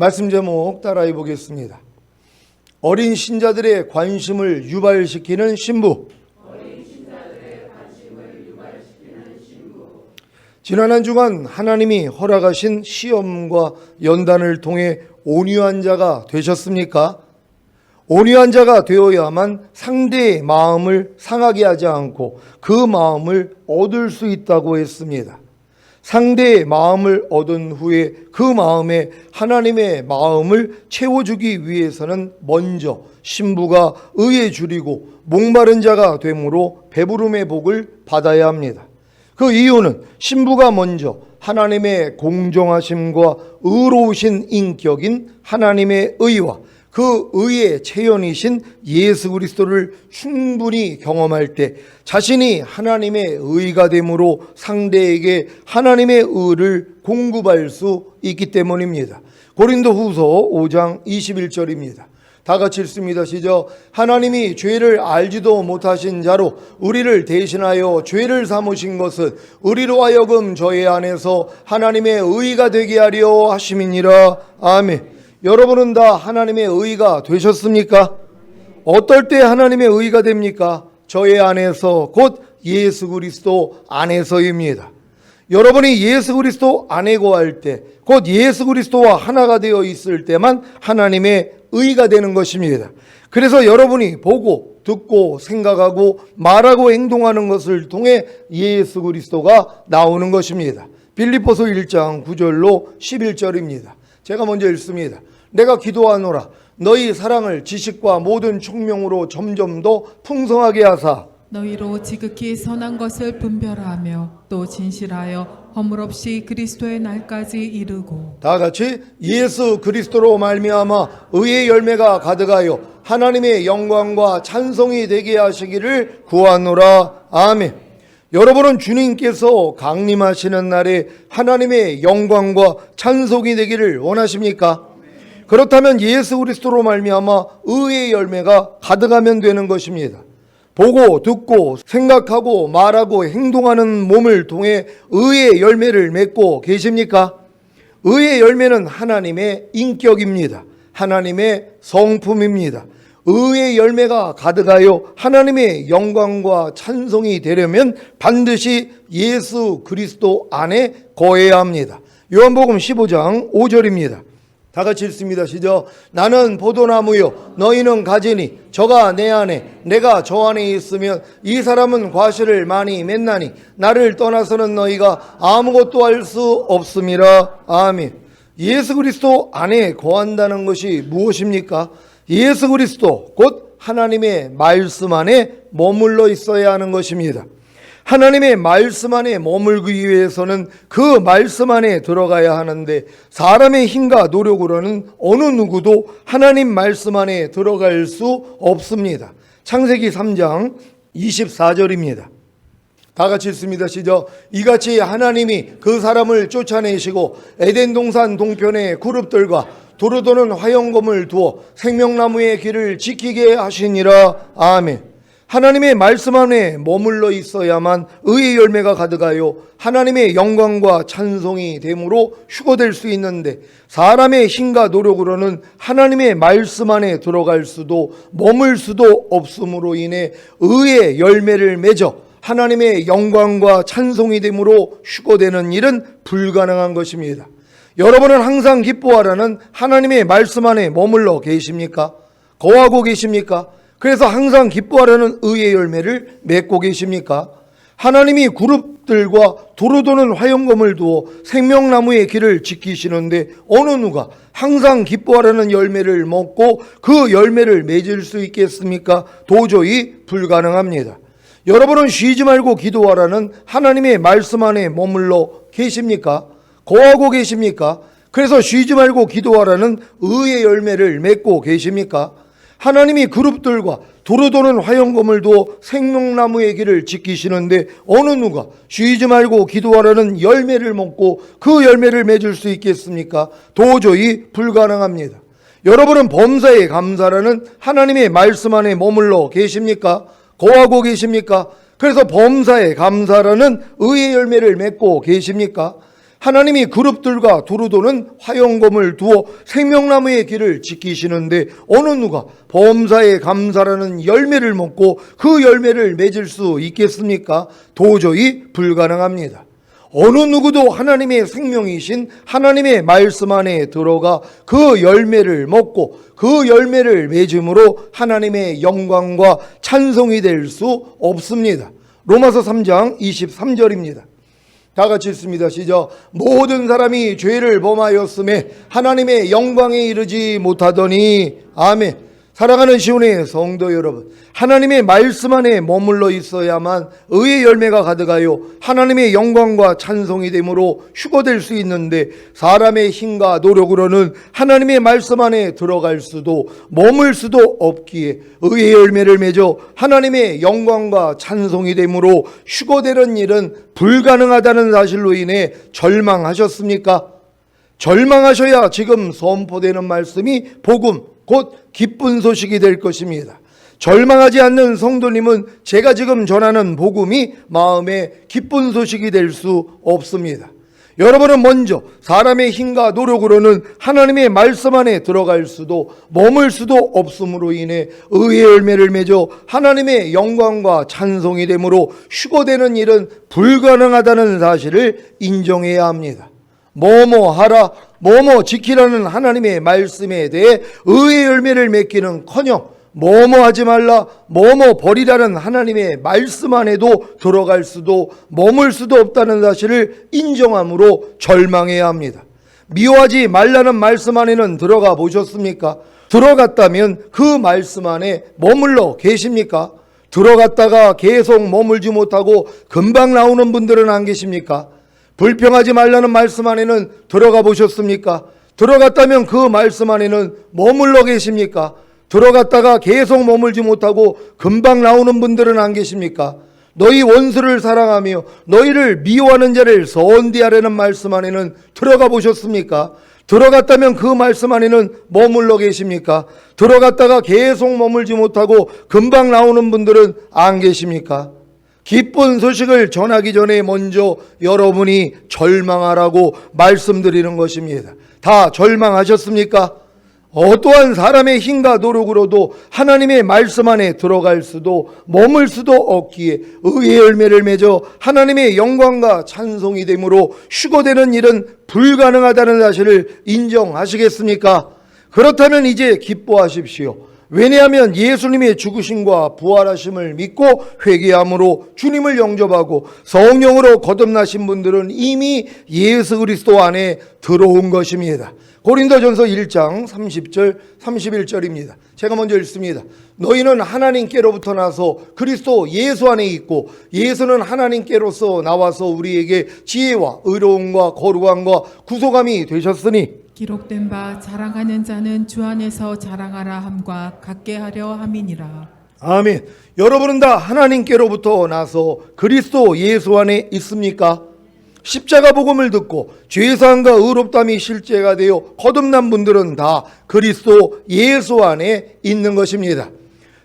말씀 제목 따라해 보겠습니다. 어린 신자들의 관심을 유발시키는 신부. 지난 한 주간 하나님이 허락하신 시험과 연단을 통해 온유한 자가 되셨습니까? 온유한 자가 되어야만 상대의 마음을 상하게 하지 않고 그 마음을 얻을 수 있다고 했습니다. 상대의 마음을 얻은 후에 그 마음에 하나님의 마음을 채워주기 위해서는 먼저 신부가 의에 줄이고 목마른 자가 되므로 배부름의 복을 받아야 합니다. 그 이유는 신부가 먼저 하나님의 공정하심과 의로우신 인격인 하나님의 의와 그 의의 체현이신 예수 그리스도를 충분히 경험할 때 자신이 하나님의 의가 되므로 상대에게 하나님의 의를 공급할 수 있기 때문입니다. 고린도 후서 5장 21절입니다. 다 같이 읽습니다. 시작. 하나님이 죄를 알지도 못하신 자로 우리를 대신하여 죄를 삼으신 것은 우리로 하여금 저희 안에서 하나님의 의가 되게 하려 하심이니라. 아멘. 여러분은 다 하나님의 의가 되셨습니까? 어떨 때 하나님의 의가 됩니까? 저의 안에서 곧 예수 그리스도 안에서입니다. 여러분이 예수 그리스도 안에 거할 때, 곧 예수 그리스도와 하나가 되어 있을 때만 하나님의 의가 되는 것입니다. 그래서 여러분이 보고, 듣고, 생각하고, 말하고, 행동하는 것을 통해 예수 그리스도가 나오는 것입니다. 빌리포서 1장 9절로 11절입니다. 제가 먼저 읽습니다. 내가 기도하노라. 너희 사랑을 지식과 모든 총명으로 점점 더 풍성하게 하사 너희로 지극히 선한 것을 분별하며 또 진실하여 허물 없이 그리스도의 날까지 이르고 다 같이 예수 그리스도로 말미암아 의의 열매가 가득하여 하나님의 영광과 찬송이 되게 하시기를 구하노라 아멘. 여러분은 주님께서 강림하시는 날에 하나님의 영광과 찬송이 되기를 원하십니까? 그렇다면 예수 그리스도로 말미암아 의의 열매가 가득하면 되는 것입니다. 보고 듣고 생각하고 말하고 행동하는 몸을 통해 의의 열매를 맺고 계십니까? 의의 열매는 하나님의 인격입니다. 하나님의 성품입니다. 의의 열매가 가득하여 하나님의 영광과 찬송이 되려면 반드시 예수 그리스도 안에 거해야 합니다. 요한복음 15장 5절입니다. 다 같이 읽습니다. 시작. 나는 포도나무요. 너희는 가지니 저가 내 안에 내가 저 안에 있으면 이 사람은 과실을 많이 맺나니 나를 떠나서는 너희가 아무것도 할 수 없음이라. 아멘. 예수 그리스도 안에 거한다는 것이 무엇입니까? 예수 그리스도 곧 하나님의 말씀 안에 머물러 있어야 하는 것입니다. 하나님의 말씀 안에 머물기 위해서는 그 말씀 안에 들어가야 하는데 사람의 힘과 노력으로는 어느 누구도 하나님 말씀 안에 들어갈 수 없습니다. 창세기 3장 24절입니다. 다 같이 읽습니다. 시작. 이같이 하나님이 그 사람을 쫓아내시고 에덴 동산 동편의 그룹들과 도르도는 화영검을 두어 생명나무의 길을 지키게 하시니라. 아멘. 하나님의 말씀 안에 머물러 있어야만 의의 열매가 가득하여 하나님의 영광과 찬송이 됨으로 휴거될 수 있는데 사람의 힘과 노력으로는 하나님의 말씀 안에 들어갈 수도 머물 수도 없음으로 인해 의의 열매를 맺어 하나님의 영광과 찬송이 됨으로 휴거되는 일은 불가능한 것입니다. 여러분은 항상 기뻐하라는 하나님의 말씀 안에 머물러 계십니까? 거하고 계십니까? 그래서 항상 기뻐하라는 의의 열매를 맺고 계십니까? 하나님이 그룹들과 도로도는 화영검을 두어 생명나무의 길을 지키시는데 어느 누가 항상 기뻐하라는 열매를 먹고 그 열매를 맺을 수 있겠습니까? 도저히 불가능합니다. 여러분은 쉬지 말고 기도하라는 하나님의 말씀 안에 머물러 계십니까? 거하고 계십니까? 그래서 쉬지 말고 기도하라는 의의 열매를 맺고 계십니까? 하나님이 그룹들과 도로 도는 화영검을 두어 생명나무의 길을 지키시는데 어느 누가 쉬지 말고 기도하라는 열매를 먹고 그 열매를 맺을 수 있겠습니까? 도저히 불가능합니다. 여러분은 범사에 감사라는 하나님의 말씀 안에 머물러 계십니까? 거하고 계십니까? 그래서 범사에 감사라는 의의 열매를 맺고 계십니까? 하나님이 그룹들과 두루도는 화영검을 두어 생명나무의 길을 지키시는데 어느 누가 범사에 감사라는 열매를 먹고 그 열매를 맺을 수 있겠습니까? 도저히 불가능합니다. 어느 누구도 하나님의 생명이신 하나님의 말씀 안에 들어가 그 열매를 먹고 그 열매를 맺음으로 하나님의 영광과 찬송이 될 수 없습니다. 로마서 3장 23절입니다. 다 같이 읽습니다. 시작. 모든 사람이 죄를 범하였음에 하나님의 영광에 이르지 못하더니 아멘. 사랑하는 시온의 성도 여러분, 하나님의 말씀 안에 머물러 있어야만 의의 열매가 가득하여 하나님의 영광과 찬송이 되므로 휴거될 수 있는데 사람의 힘과 노력으로는 하나님의 말씀 안에 들어갈 수도 머물 수도 없기에 의의 열매를 맺어 하나님의 영광과 찬송이 되므로 휴거되는 일은 불가능하다는 사실로 인해 절망하셨습니까? 절망하셔야 지금 선포되는 말씀이 복음, 곧 기쁜 소식이 될 것입니다. 절망하지 않는 성도님은 제가 지금 전하는 복음이 마음에 기쁜 소식이 될 수 없습니다. 여러분은 먼저 사람의 힘과 노력으로는 하나님의 말씀 안에 들어갈 수도 머물 수도 없음으로 인해 의의 열매를 맺어 하나님의 영광과 찬송이 되므로 휴거되는 일은 불가능하다는 사실을 인정해야 합니다. 뭐뭐 하라, 뭐뭐 지키라는 하나님의 말씀에 대해 의의 열매를 맺기는커녕 뭐뭐 하지 말라, 뭐뭐 버리라는 하나님의 말씀 안에도 들어갈 수도 머물 수도 없다는 사실을 인정함으로 절망해야 합니다. 미워하지 말라는 말씀 안에는 들어가 보셨습니까? 들어갔다면 그 말씀 안에 머물러 계십니까? 들어갔다가 계속 머물지 못하고 금방 나오는 분들은 안 계십니까? 불평하지 말라는 말씀 안에는 들어가 보셨습니까? 들어갔다면 그 말씀 안에는 머물러 계십니까? 들어갔다가 계속 머물지 못하고 금방 나오는 분들은 안 계십니까? 너희 원수를 사랑하며 너희를 미워하는 자를 선대하라는 말씀 안에는 들어가 보셨습니까? 들어갔다면 그 말씀 안에는 머물러 계십니까? 들어갔다가 계속 머물지 못하고 금방 나오는 분들은 안 계십니까? 기쁜 소식을 전하기 전에 먼저 여러분이 절망하라고 말씀드리는 것입니다. 다 절망하셨습니까? 어떠한 사람의 힘과 노력으로도 하나님의 말씀 안에 들어갈 수도 머물 수도 없기에 의의 열매를 맺어 하나님의 영광과 찬송이 되므로 휴거되는 일은 불가능하다는 사실을 인정하시겠습니까? 그렇다면 이제 기뻐하십시오. 왜냐하면 예수님의 죽으심과 부활하심을 믿고 회개함으로 주님을 영접하고 성령으로 거듭나신 분들은 이미 예수 그리스도 안에 들어온 것입니다. 고린도전서 1장 30절 31절입니다. 제가 먼저 읽습니다. 너희는 하나님께로부터 나서 그리스도 예수 안에 있고 예수는 하나님께로서 나와서 우리에게 지혜와 의로움과 거룩함과 구속함이 되셨으니 기록된 바 자랑하는 자는 주 안에서 자랑하라 함과 같게 하려 함이니라. 아멘. 여러분은 다 하나님께로부터 나서 그리스도 예수 안에 있습니까? 십자가 복음을 듣고 죄사함과 의롭담이 실제가 되어 거듭난 분들은 다 그리스도 예수 안에 있는 것입니다.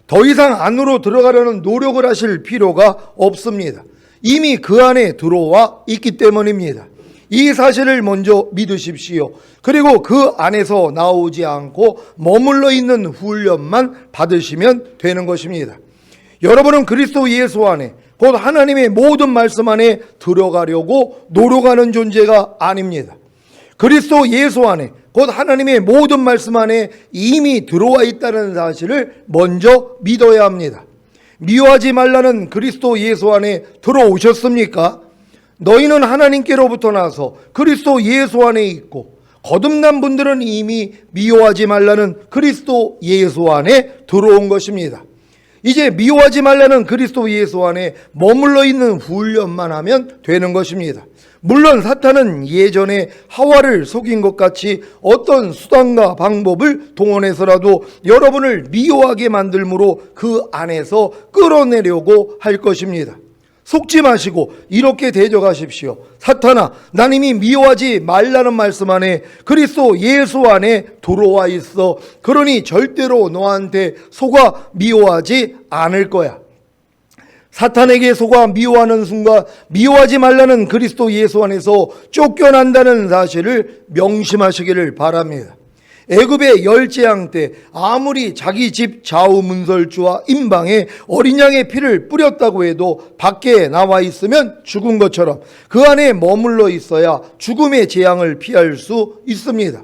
더 이상 안으로 들어가려는 노력을 하실 필요가 없습니다. 이미 그 안에 들어와 있기 때문입니다. 이 사실을 먼저 믿으십시오. 그리고 그 안에서 나오지 않고 머물러 있는 훈련만 받으시면 되는 것입니다. 여러분은 그리스도 예수 안에 곧 하나님의 모든 말씀 안에 들어가려고 노력하는 존재가 아닙니다. 그리스도 예수 안에 곧 하나님의 모든 말씀 안에 이미 들어와 있다는 사실을 먼저 믿어야 합니다. 미워하지 말라는 그리스도 예수 안에 들어오셨습니까? 너희는 하나님께로부터 나서 그리스도 예수 안에 있고 거듭난 분들은 이미 미워하지 말라는 그리스도 예수 안에 들어온 것입니다. 이제 미워하지 말라는 그리스도 예수 안에 머물러 있는 훈련만 하면 되는 것입니다. 물론 사탄은 예전에 하와를 속인 것 같이 어떤 수단과 방법을 동원해서라도 여러분을 미워하게 만들므로 그 안에서 끌어내려고 할 것입니다. 속지 마시고 이렇게 대적하십시오. 사탄아, 난 이미 미워하지 말라는 말씀 안에 그리스도 예수 안에 들어와 있어. 그러니 절대로 너한테 속아 미워하지 않을 거야. 사탄에게 속아 미워하는 순간 미워하지 말라는 그리스도 예수 안에서 쫓겨난다는 사실을 명심하시기를 바랍니다. 애굽의 열 재앙 때 아무리 자기 집 좌우 문설주와 임방에 어린 양의 피를 뿌렸다고 해도 밖에 나와 있으면 죽은 것처럼 그 안에 머물러 있어야 죽음의 재앙을 피할 수 있습니다.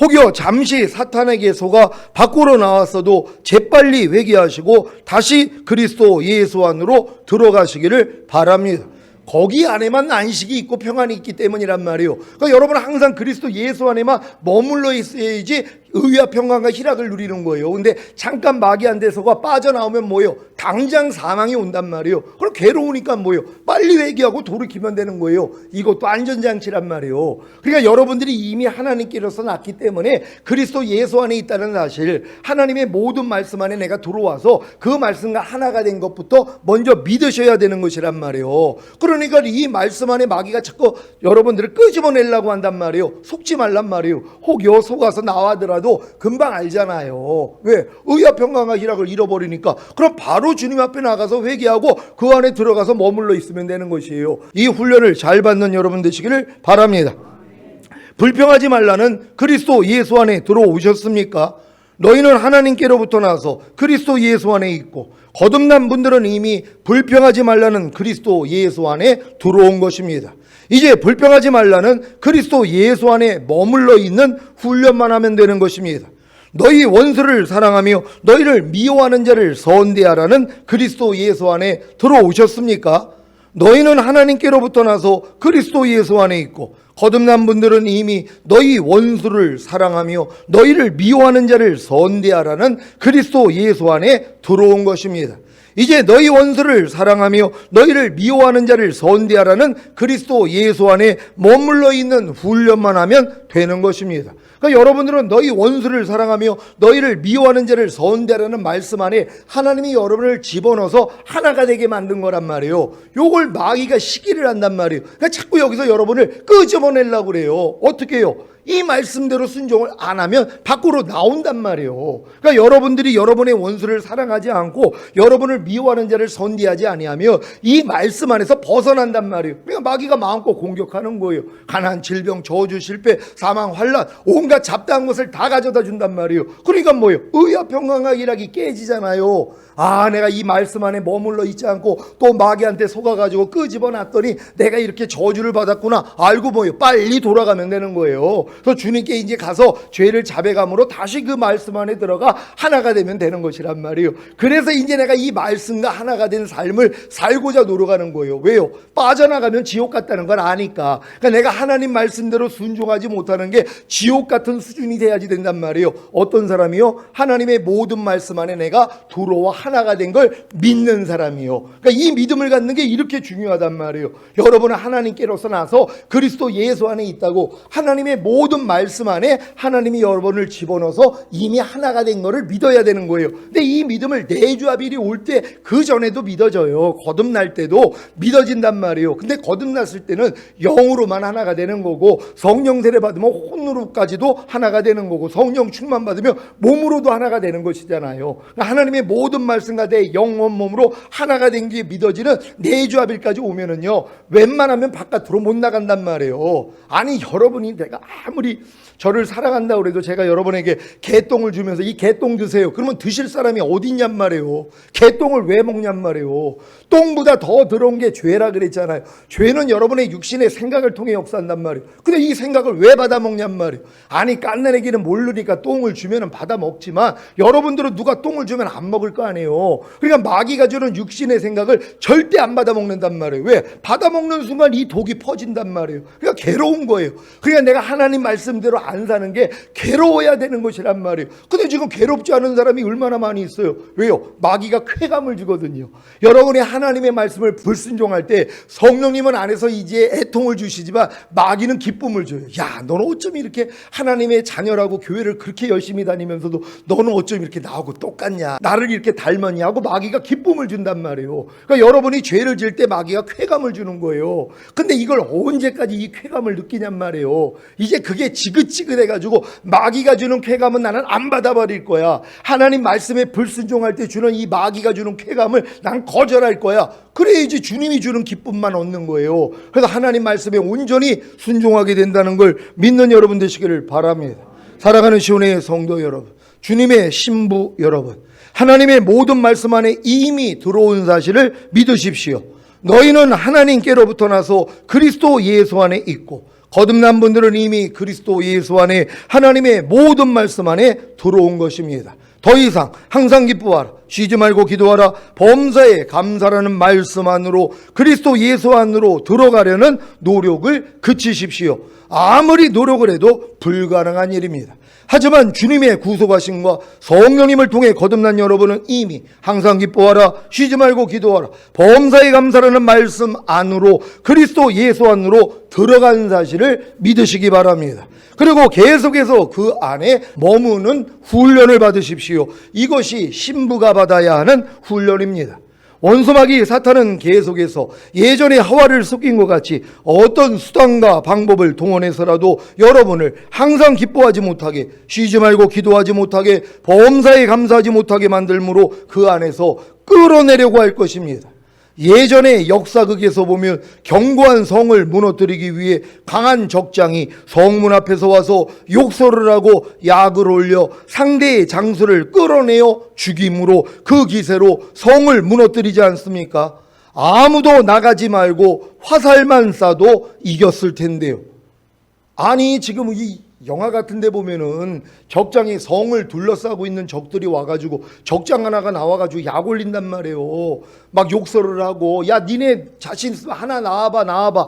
혹여 잠시 사탄에게 속아 밖으로 나왔어도 재빨리 회개하시고 다시 그리스도 예수 안으로 들어가시기를 바랍니다. 거기 안에만 안식이 있고 평안이 있기 때문이란 말이에요. 그러니까 여러분 항상 그리스도 예수 안에만 머물러 있어야지 의와 평강과 희락을 누리는 거예요. 근데 잠깐 마귀한테 속아 빠져나오면 뭐예요? 당장 사망이 온단 말이에요. 그럼 괴로우니까 뭐예요? 빨리 회개하고 돌이키면 되는 거예요. 이것도 안전장치란 말이에요. 그러니까 여러분들이 이미 하나님께로서 났기 때문에 그리스도 예수 안에 있다는 사실, 하나님의 모든 말씀 안에 내가 들어와서 그 말씀과 하나가 된 것부터 먼저 믿으셔야 되는 것이란 말이에요. 그러니까 이 말씀 안에 마귀가 자꾸 여러분들을 끄집어내려고 한단 말이에요. 속지 말란 말이에요. 혹여 속아서 나와더라도 금방 알잖아요. 왜? 의와 평강과 희락을 잃어버리니까. 그럼 바로 주님 앞에 나가서 회개하고 그 안에 들어가서 머물러 있으면 되는 것이에요. 이 훈련을 잘 받는 여러분 되시기를 바랍니다. 불평하지 말라는 그리스도 예수 안에 들어오셨습니까? 너희는 하나님께로부터 나서 그리스도 예수 안에 있고 거듭난 분들은 이미 불평하지 말라는 그리스도 예수 안에 들어온 것입니다. 이제 불평하지 말라는 그리스도 예수 안에 머물러 있는 훈련만 하면 되는 것입니다. 너희 원수를 사랑하며 너희를 미워하는 자를 선대하라는 그리스도 예수 안에 들어오셨습니까? 너희는 하나님께로부터 나서 그리스도 예수 안에 있고 거듭난 분들은 이미 너희 원수를 사랑하며 너희를 미워하는 자를 선대하라는 그리스도 예수 안에 들어온 것입니다. 이제 너희 원수를 사랑하며 너희를 미워하는 자를 선대하라는 그리스도 예수 안에 머물러 있는 훈련만 하면 되는 것입니다. 그러니까 여러분들은 너희 원수를 사랑하며 너희를 미워하는 자를 선대하라는 말씀 안에 하나님이 여러분을 집어넣어서 하나가 되게 만든 거란 말이에요. 요걸 마귀가 시기를 한단 말이에요. 그러니까 자꾸 여기서 여러분을 끄집어내려고 그래요. 어떻게 해요? 이 말씀대로 순종을 안 하면 밖으로 나온단 말이에요. 그러니까 여러분들이 여러분의 원수를 사랑하지 않고 여러분을 미워하는 자를 선대하지 아니하며 이 말씀 안에서 벗어난단 말이에요. 그러니까 마귀가 마음껏 공격하는 거예요. 가난, 질병, 저주, 실패, 사망, 환란, 온갖 잡다한 것을 다 가져다 준단 말이에요. 그러니까 뭐예요? 의와 평강과 일하기 깨지잖아요. 아, 내가 이 말씀 안에 머물러 있지 않고 또 마귀한테 속아가지고 끄집어 놨더니 내가 이렇게 저주를 받았구나. 알고 뭐예요? 빨리 돌아가면 되는 거예요. 그래서 주님께 이제 가서 죄를 자백함으로 다시 그 말씀 안에 들어가 하나가 되면 되는 것이란 말이에요. 그래서 이제 내가 이 말씀과 하나가 된 삶을 살고자 노력하는 거예요. 왜요? 빠져나가면 지옥 같다는 걸 아니까. 그러니까 내가 하나님 말씀대로 순종하지 못하는 게 지옥 같은 수준이 돼야지 된단 말이에요. 어떤 사람이요? 하나님의 모든 말씀 안에 내가 들어와 하나가 된 걸 믿는 사람이요. 그러니까 이 믿음을 갖는 게 이렇게 중요하단 말이에요. 여러분은 하나님께로서 나서 그리스도 예수 안에 있다고 하나님의 모든 말씀 안에 하나님이 여러분을 집어넣어서 이미 하나가 된 거를 믿어야 되는 거예요. 근데 이 믿음을 내주합일이 올 때 그 전에도 믿어져요. 거듭날 때도 믿어진단 말이에요. 근데 거듭났을 때는 영으로만 하나가 되는 거고 성령 세례 받으면 혼으로까지도 하나가 되는 거고 성령 충만 받으면 몸으로도 하나가 되는 것이잖아요. 그러니까 하나님의 모든 말씀과 내 영혼 몸으로 하나가 된 게 믿어지는 내주합일까지 오면은요 웬만하면 바깥으로 못 나간단 말이에요. 아니 여러분이 내가 아무 리 저를 사랑한다 그래도 제가 여러분에게 개똥을 주면서 이 개똥 드세요. 그러면 드실 사람이 어디 있냔 말이에요. 개똥을 왜 먹냔 말이에요. 똥보다 더 더러운 게 죄라 그랬잖아요. 죄는 여러분의 육신의 생각을 통해 역사한단 말이에요. 근데 이 생각을 왜 받아 먹냔 말이에요. 아니 깐난애기는 모르니까 똥을 주면은 받아 먹지만 여러분들은 누가 똥을 주면 안 먹을 거 아니에요. 그러니까 마귀가 주는 육신의 생각을 절대 안 받아 먹는단 말이에요. 왜? 받아 먹는 순간 이 독이 퍼진단 말이에요. 그러니까 괴로운 거예요. 그러니까 내가 하나님 말씀대로 안 사는 게 괴로워야 되는 것이란 말이에요. 근데 지금 괴롭지 않은 사람이 얼마나 많이 있어요. 왜요? 마귀가 쾌감을 주거든요. 여러분이 하나님의 말씀을 불순종할 때 성령님은 안에서 이제 애통을 주시지만 마귀는 기쁨을 줘요. 야, 너는 어쩜 이렇게 하나님의 자녀라고 교회를 그렇게 열심히 다니면서도 너는 어쩜 이렇게 나하고 똑같냐? 나를 이렇게 닮았냐? 하고 마귀가 기쁨을 준단 말이에요. 그러니까 여러분이 죄를 지을 때 마귀가 쾌감을 주는 거예요. 근데 이걸 언제까지 이 쾌감 쾌감을 느끼냔 말이에요. 이제 그게 지긋 지긋해가지고 마귀가 주는 쾌감은 나는 안 받아버릴 거야. 하나님 말씀에 불순종할 때 주는 이 마귀가 주는 쾌감을 난 거절할 거야. 그래야지 주님이 주는 기쁨만 얻는 거예요. 그래서 하나님 말씀에 온전히 순종하게 된다는 걸 믿는 여러분 되시기를 바랍니다. 사랑하는 시온의 성도 여러분, 주님의 신부 여러분, 하나님의 모든 말씀 안에 이미 들어온 사실을 믿으십시오. 너희는 하나님께로부터 나서 그리스도 예수 안에 있고 거듭난 분들은 이미 그리스도 예수 안에 하나님의 모든 말씀 안에 들어온 것입니다. 더 이상 항상 기뻐하라 쉬지 말고 기도하라 범사에 감사라는 말씀 안으로 그리스도 예수 안으로 들어가려는 노력을 그치십시오. 아무리 노력을 해도 불가능한 일입니다. 하지만 주님의 구속하심과 성령님을 통해 거듭난 여러분은 이미 항상 기뻐하라 쉬지 말고 기도하라 범사에 감사라는 말씀 안으로 그리스도 예수 안으로 들어간 사실을 믿으시기 바랍니다. 그리고 계속해서 그 안에 머무는 훈련을 받으십시오. 이것이 신부가 받아야 하는 훈련입니다. 원수마귀 사탄은 계속해서 예전에 하와를 속인 것 같이 어떤 수단과 방법을 동원해서라도 여러분을 항상 기뻐하지 못하게 쉬지 말고 기도하지 못하게 범사에 감사하지 못하게 만들므로 그 안에서 끌어내려고 할 것입니다. 예전에 역사극에서 보면 견고한 성을 무너뜨리기 위해 강한 적장이 성문 앞에서 와서 욕설을 하고 약을 올려 상대의 장수를 끌어내어 죽임으로 그 기세로 성을 무너뜨리지 않습니까? 아무도 나가지 말고 화살만 쏴도 이겼을 텐데요. 아니 지금 이 영화 같은 데 보면은 적장이 성을 둘러싸고 있는 적들이 와가지고 적장 하나가 나와가지고 약 올린단 말이에요. 막 욕설을 하고 야 니네 자신 있으면 하나 나와봐 나와봐.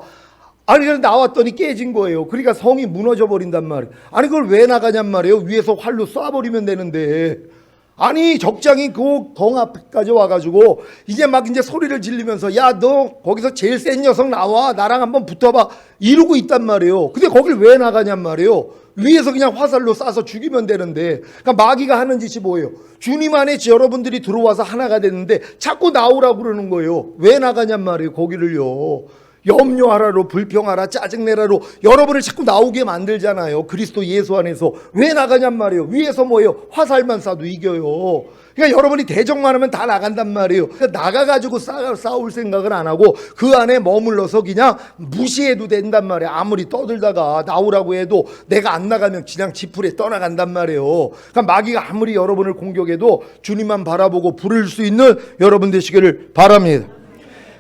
아니 그래 나왔더니 깨진 거예요. 그러니까 성이 무너져 버린단 말이에요. 아니 그걸 왜 나가냔 말이에요. 위에서 활로 쏴버리면 되는데. 아니 적장이 그 덩 앞까지 와가지고 이제 막 이제 소리를 지르면서 야 너 거기서 제일 센 녀석 나와 나랑 한번 붙어봐 이러고 있단 말이에요. 근데 거길 왜 나가냔 말이에요. 위에서 그냥 화살로 쏴서 죽이면 되는데 그러니까 마귀가 하는 짓이 뭐예요? 주님 안에 여러분들이 들어와서 하나가 됐는데 자꾸 나오라고 그러는 거예요. 왜 나가냔 말이에요. 거기를요. 염려하라로 불평하라 짜증내라로 여러분을 자꾸 나오게 만들잖아요. 그리스도 예수 안에서 왜 나가냔 말이에요. 위에서 뭐예요? 화살만 쏴도 이겨요. 그러니까 여러분이 대적만 하면 다 나간단 말이에요. 그러니까 나가가지고 싸, 싸울 생각을 안 하고 그 안에 머물러서 그냥 무시해도 된단 말이에요. 아무리 떠들다가 나오라고 해도 내가 안 나가면 그냥 지풀에 떠나간단 말이에요. 그러니까 마귀가 아무리 여러분을 공격해도 주님만 바라보고 부를 수 있는 여러분 되시기를 바랍니다.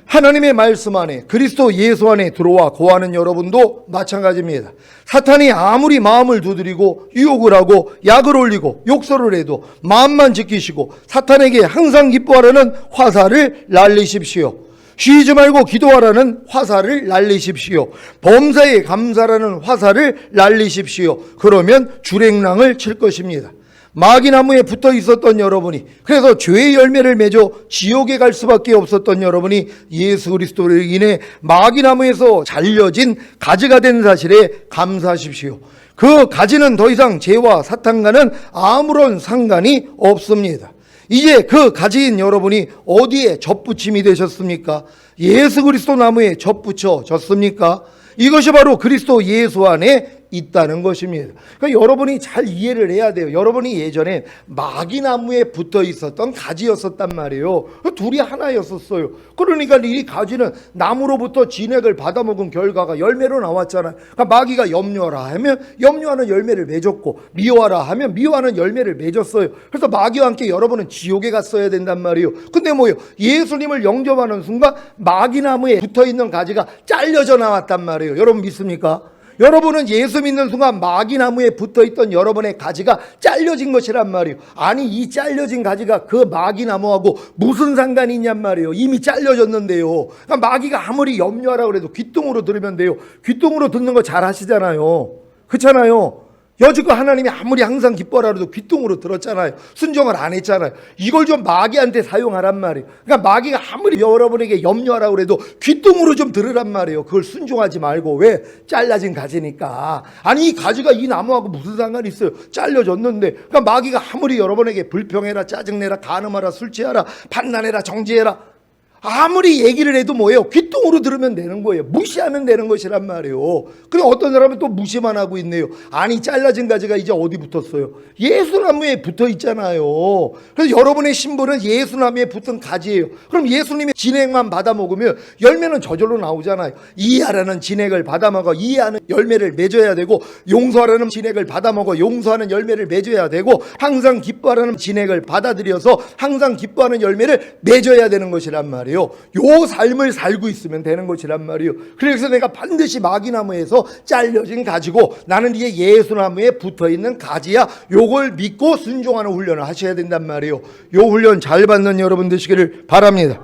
하나님의 말씀 안에 그리스도 예수 안에 들어와 거하는 여러분도 마찬가지입니다. 사탄이 아무리 마음을 두드리고 유혹을 하고 약을 올리고 욕설을 해도 마음만 지키시고 사탄에게 항상 기뻐하라는 화살을 날리십시오. 쉬지 말고 기도하라는 화살을 날리십시오. 범사에 감사라는 화살을 날리십시오. 그러면 주랭랑을 칠 것입니다. 마귀나무에 붙어 있었던 여러분이 그래서 죄의 열매를 맺어 지옥에 갈 수밖에 없었던 여러분이 예수 그리스도를 인해 마귀나무에서 잘려진 가지가 된 사실에 감사하십시오. 그 가지는 더 이상 죄와 사탄과는 아무런 상관이 없습니다. 이제 그 가지인 여러분이 어디에 접붙임이 되셨습니까? 예수 그리스도 나무에 접붙여졌습니까? 이것이 바로 그리스도 예수 안에 있다는 것입니다. 그러니까 여러분이 잘 이해를 해야 돼요. 여러분이 예전에 마귀나무에 붙어 있었던 가지였었단 말이에요. 그 둘이 하나였었어요. 그러니까 이 가지는 나무로부터 진액을 받아먹은 결과가 열매로 나왔잖아요. 그러니까 마귀가 염려하라 하면 염려하는 열매를 맺었고 미워하라 하면 미워하는 열매를 맺었어요. 그래서 마귀와 함께 여러분은 지옥에 갔어야 된단 말이에요. 근데 뭐예요? 예수님을 영접하는 순간 마귀나무에 붙어 있는 가지가 잘려져 나왔단 말이에요. 여러분 믿습니까? 여러분은 예수 믿는 순간 마귀나무에 붙어 있던 여러분의 가지가 잘려진 것이란 말이에요. 아니 이 잘려진 가지가 그 마귀나무하고 무슨 상관이 있냔 말이에요. 이미 잘려졌는데요. 그러니까 마귀가 아무리 염려하라 그래도 귀뚱으로 들으면 돼요. 귀뚱으로 듣는 거 잘 하시잖아요. 그렇잖아요. 여지껏 하나님이 아무리 항상 기뻐라 그래도 귀뚱으로 들었잖아요. 순종을 안 했잖아요. 이걸 좀 마귀한테 사용하란 말이에요. 그러니까 마귀가 아무리 여러분에게 염려하라 그래도 귀뚱으로 좀 들으란 말이에요. 그걸 순종하지 말고 왜 잘라진 가지니까. 아니 이 가지가 이 나무하고 무슨 상관이 있어요. 잘려졌는데. 그러니까 마귀가 아무리 여러분에게 불평해라 짜증내라 간음하라 술 취하라 판단해라 정죄해라 아무리 얘기를 해도 뭐예요? 귀뚱으로 들으면 되는 거예요. 무시하면 되는 것이란 말이에요. 근데 어떤 사람은 또 무시만 하고 있네요. 아니 잘라진 가지가 이제 어디 붙었어요? 예수나무에 붙어 있잖아요. 그래서 여러분의 신부는 예수나무에 붙은 가지예요. 그럼 예수님의 진액만 받아 먹으면 열매는 저절로 나오잖아요. 이해하라는 진액을 받아 먹어 이해하는 열매를 맺어야 되고 용서하라는 진액을 받아 먹어 용서하는 열매를 맺어야 되고 항상 기뻐하라는 진액을 받아들여서 항상 기뻐하는 열매를 맺어야 되는 것이란 말이에요. 요 삶을 살고 있으면 되는 것이란 말이에요. 그래서 내가 반드시 마귀나무에서 잘려진 가지고 나는 이게 예수나무에 붙어 있는 가지야. 요걸 믿고 순종하는 훈련을 하셔야 된단 말이에요. 요 훈련 잘 받는 여러분 되시기를 바랍니다.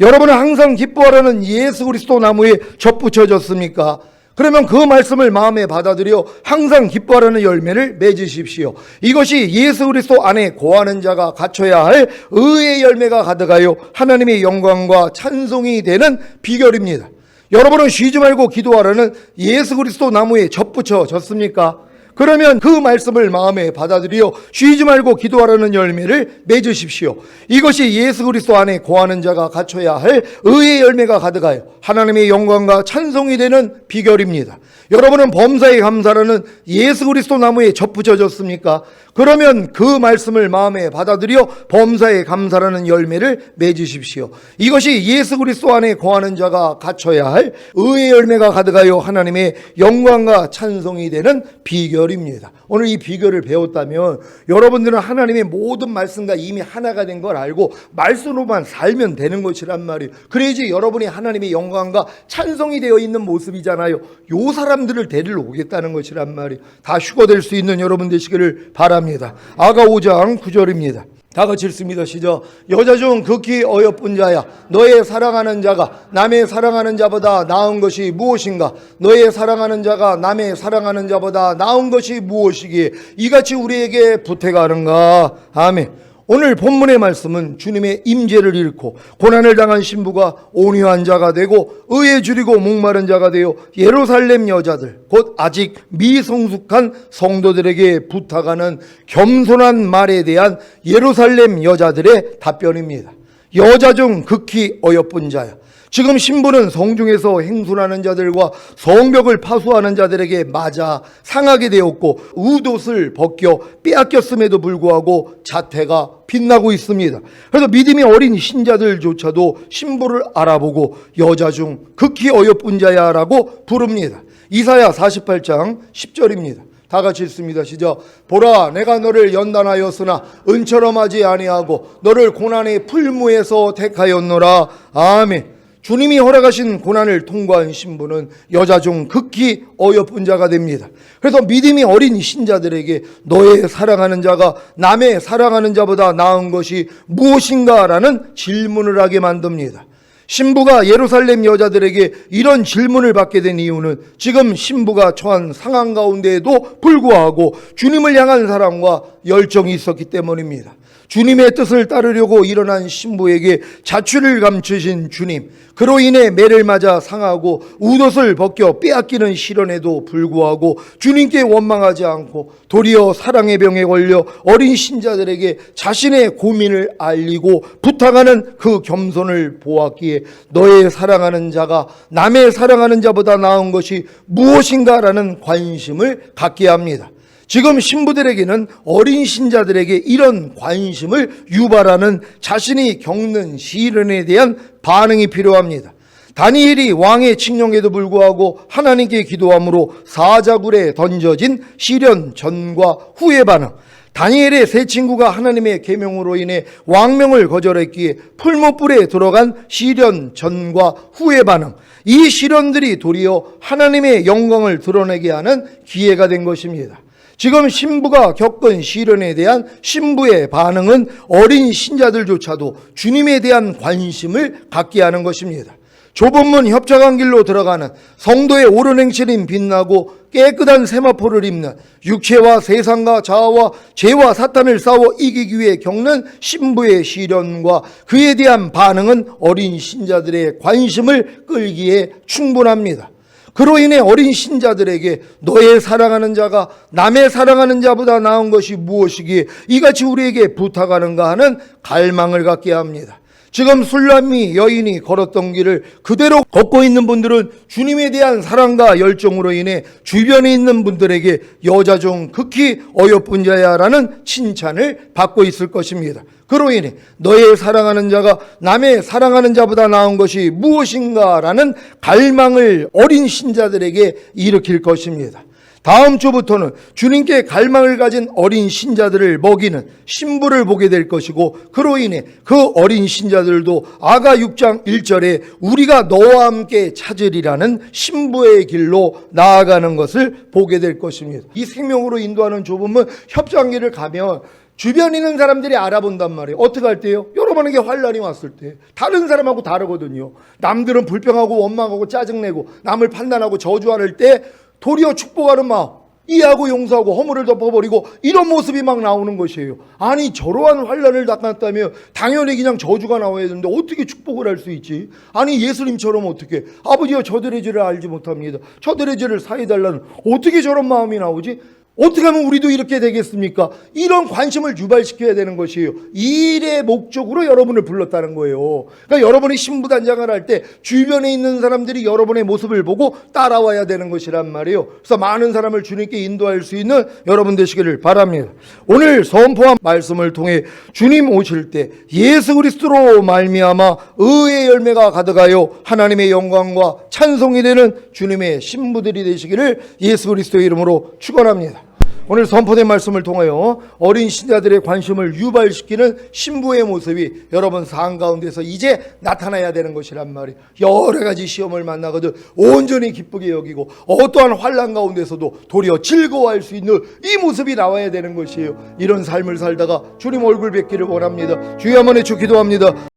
여러분은 항상 기뻐하라는 예수 그리스도 나무에 접붙여졌습니까? 그러면 그 말씀을 마음에 받아들여 항상 기뻐하라는 열매를 맺으십시오. 이것이 예수 그리스도 안에 고하는 자가 갖춰야 할 의의 열매가 가득하여 하나님의 영광과 찬송이 되는 비결입니다. 여러분은 쉬지 말고 기도하라는 예수 그리스도 나무에 접붙여졌습니까? 그러면 그 말씀을 마음에 받아들여 쉬지 말고 기도하라는 열매를 맺으십시오. 이것이 예수 그리스도 안에 거하는 자가 갖춰야 할 의의 열매가 가득하여 하나님의 영광과 찬송이 되는 비결입니다. 여러분은 범사에 감사라는 예수 그리스도 나무에 접붙여졌습니까? 그러면 그 말씀을 마음에 받아들여 범사에 감사라는 열매를 맺으십시오. 이것이 예수 그리스도 안에 거하는 자가 갖춰야 할 의의 열매가 가득하여 하나님의 영광과 찬송이 되는 비결 입니다. 오늘 이 비결을 배웠다면 여러분들은 하나님의 모든 말씀과 이미 하나가 된 걸 알고 말씀으로만 살면 되는 것이란 말이에요. 그래야지 여러분이 하나님의 영광과 찬송이 되어 있는 모습이잖아요. 요 사람들을 데리러 오겠다는 것이란 말이에요. 다 휴거될 수 있는 여러분 되시기를 바랍니다. 아가 5장 9절입니다. 다 같이 읽습니다. 시작. 여자 중 극히 어여쁜 자야. 너의 사랑하는 자가 남의 사랑하는 자보다 나은 것이 무엇인가? 너의 사랑하는 자가 남의 사랑하는 자보다 나은 것이 무엇이기에 이같이 우리에게 부태가는가? 아멘. 오늘 본문의 말씀은 주님의 임재를 잃고 고난을 당한 신부가 온유한 자가 되고 의에 줄이고 목마른 자가 되어 예루살렘 여자들 곧 아직 미성숙한 성도들에게 부탁하는 겸손한 말에 대한 예루살렘 여자들의 답변입니다. 여자 중 극히 어여쁜 자야. 지금 신부는 성중에서 행순하는 자들과 성벽을 파수하는 자들에게 맞아 상하게 되었고 우옷을 벗겨 빼앗겼음에도 불구하고 자태가 빛나고 있습니다. 그래서 믿음이 어린 신자들조차도 신부를 알아보고 여자 중 극히 어여쁜 자야라고 부릅니다. 이사야 48장 10절입니다. 다 같이 읽습니다. 시작. 보라, 내가 너를 연단하였으나 은처럼 하지 아니하고 너를 고난의 풀무에서 택하였노라. 아멘. 주님이 허락하신 고난을 통과한 신부는 여자 중 극히 어여쁜 자가 됩니다. 그래서 믿음이 어린 신자들에게 너의 사랑하는 자가 남의 사랑하는 자보다 나은 것이 무엇인가라는 질문을 하게 만듭니다. 신부가 예루살렘 여자들에게 이런 질문을 받게 된 이유는 지금 신부가 처한 상황 가운데에도 불구하고 주님을 향한 사랑과 열정이 있었기 때문입니다. 주님의 뜻을 따르려고 일어난 신부에게 자취를 감추신 주님, 그로 인해 매를 맞아 상하고 웃옷을 벗겨 빼앗기는 시련에도 불구하고 주님께 원망하지 않고 도리어 사랑의 병에 걸려 어린 신자들에게 자신의 고민을 알리고 부탁하는 그 겸손을 보았기에 너의 사랑하는 자가 남의 사랑하는 자보다 나은 것이 무엇인가라는 관심을 갖게 합니다. 지금 신부들에게는 어린 신자들에게 이런 관심을 유발하는 자신이 겪는 시련에 대한 반응이 필요합니다. 다니엘이 왕의 칙령에도 불구하고 하나님께 기도함으로 사자굴에 던져진 시련 전과 후의 반응. 다니엘의 세 친구가 하나님의 계명으로 인해 왕명을 거절했기에 풀무불에 들어간 시련 전과 후의 반응. 이 시련들이 도리어 하나님의 영광을 드러내게 하는 기회가 된 것입니다. 지금 신부가 겪은 시련에 대한 신부의 반응은 어린 신자들조차도 주님에 대한 관심을 갖게 하는 것입니다. 좁은 문 협착한 길로 들어가는 성도의 옳은 행실인 빛나고 깨끗한 세마포를 입는 육체와 세상과 자아와 죄와 사탄을 싸워 이기기 위해 겪는 신부의 시련과 그에 대한 반응은 어린 신자들의 관심을 끌기에 충분합니다. 그로 인해 어린 신자들에게 너의 사랑하는 자가 남의 사랑하는 자보다 나은 것이 무엇이기에 이같이 우리에게 부탁하는가 하는 갈망을 갖게 합니다. 지금 술람미 여인이 걸었던 길을 그대로 걷고 있는 분들은 주님에 대한 사랑과 열정으로 인해 주변에 있는 분들에게 여자 중 극히 어여쁜 자야라는 칭찬을 받고 있을 것입니다. 그로 인해 너의 사랑하는 자가 남의 사랑하는 자보다 나은 것이 무엇인가라는 갈망을 어린 신자들에게 일으킬 것입니다. 다음 주부터는 주님께 갈망을 가진 어린 신자들을 먹이는 신부를 보게 될 것이고 그로 인해 그 어린 신자들도 아가 6장 1절에 우리가 너와 함께 찾으리라는 신부의 길로 나아가는 것을 보게 될 것입니다. 이 생명으로 인도하는 좁음은 협장기를 가면 주변에 있는 사람들이 알아본단 말이에요. 어떻게 할 때요? 여러분에게 환란이 왔을 때 다른 사람하고 다르거든요. 남들은 불평하고 원망하고 짜증내고 남을 판단하고 저주할 때 도리어 축복하는 마음 이해하고 용서하고 허물을 덮어버리고 이런 모습이 막 나오는 것이에요. 아니 저러한 환란을 닦았다면 당연히 그냥 저주가 나와야 되는데 어떻게 축복을 할 수 있지? 아니 예수님처럼 어떻게 아버지여 저들의 죄를 알지 못합니다. 저들의 죄를 사해달라는 어떻게 저런 마음이 나오지? 어떻게 하면 우리도 이렇게 되겠습니까? 이런 관심을 유발시켜야 되는 것이에요. 이 일의 목적으로 여러분을 불렀다는 거예요. 그러니까 여러분이 신부단장을 할 때 주변에 있는 사람들이 여러분의 모습을 보고 따라와야 되는 것이란 말이에요. 그래서 많은 사람을 주님께 인도할 수 있는 여러분 되시기를 바랍니다. 오늘 선포한 말씀을 통해 주님 오실 때 예수 그리스도로 말미암아 의의 열매가 가득하여 하나님의 영광과 찬송이 되는 주님의 신부들이 되시기를 예수 그리스도의 이름으로 축원합니다. 오늘 선포된 말씀을 통하여 어린 신자들의 관심을 유발시키는 신부의 모습이 여러분 삶 가운데서 이제 나타나야 되는 것이란 말이에요. 여러 가지 시험을 만나거든 온전히 기쁘게 여기고 어떠한 환란 가운데서도 도리어 즐거워할 수 있는 이 모습이 나와야 되는 것이에요. 이런 삶을 살다가 주님 얼굴 뵙기를 원합니다. 주여 한번 해주 기도합니다.